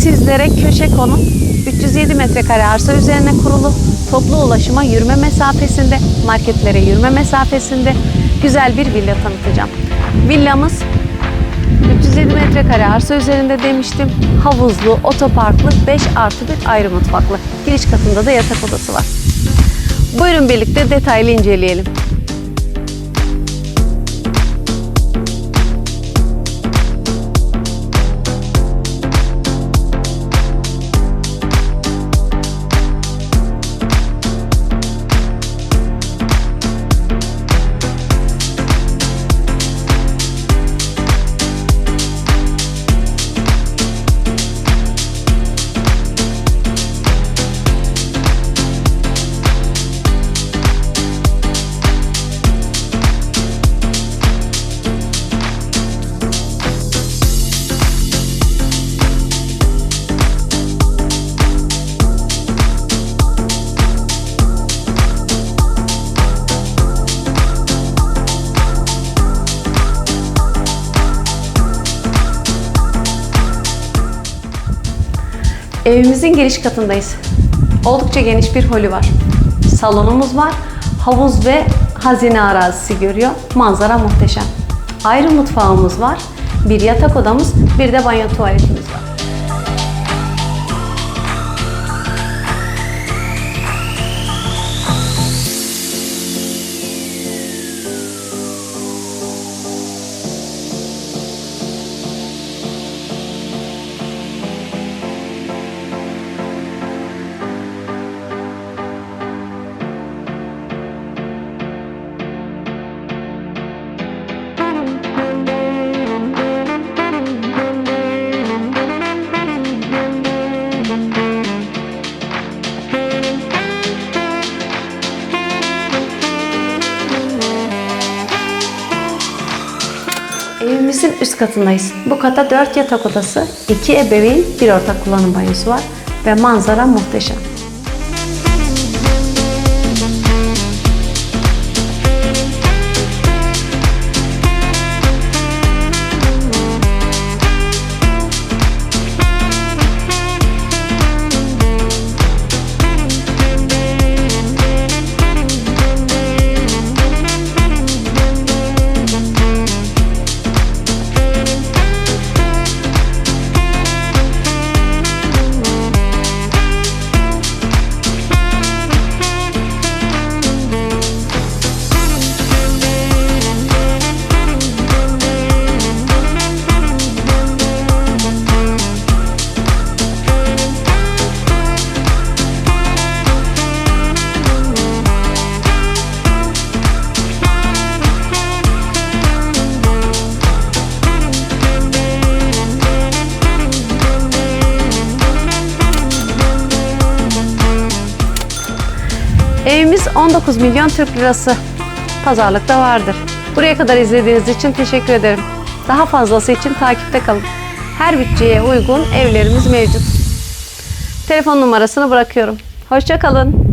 sizlere köşe konum 307 metrekare arsa üzerine kurulu, toplu ulaşıma yürüme mesafesinde, marketlere yürüme mesafesinde güzel bir villa tanıtacağım. Villamız 307 metrekare arsa üzerinde demiştim. Havuzlu, otoparklı, 5 artı bir ayrı mutfaklı. Giriş katında da yatak odası var. Buyurun birlikte detaylı inceleyelim. Evimizin giriş katındayız. Oldukça geniş bir holü var. Salonumuz var. Havuz ve hazine arazisi görüyor. Manzara muhteşem. Ayrı mutfağımız var. Bir yatak odamız, bir de banyo tuvaletimiz var. Evimizin üst katındayız. Bu kata 4 yatak odası, 2 ebeveyn, bir ortak kullanım banyosu var ve manzara muhteşem. Evimiz 19 milyon Türk lirası. Pazarlıkta vardır. Buraya kadar izlediğiniz için teşekkür ederim. Daha fazlası için takipte kalın. Her bütçeye uygun evlerimiz mevcut. Telefon numarasını bırakıyorum. Hoşça kalın.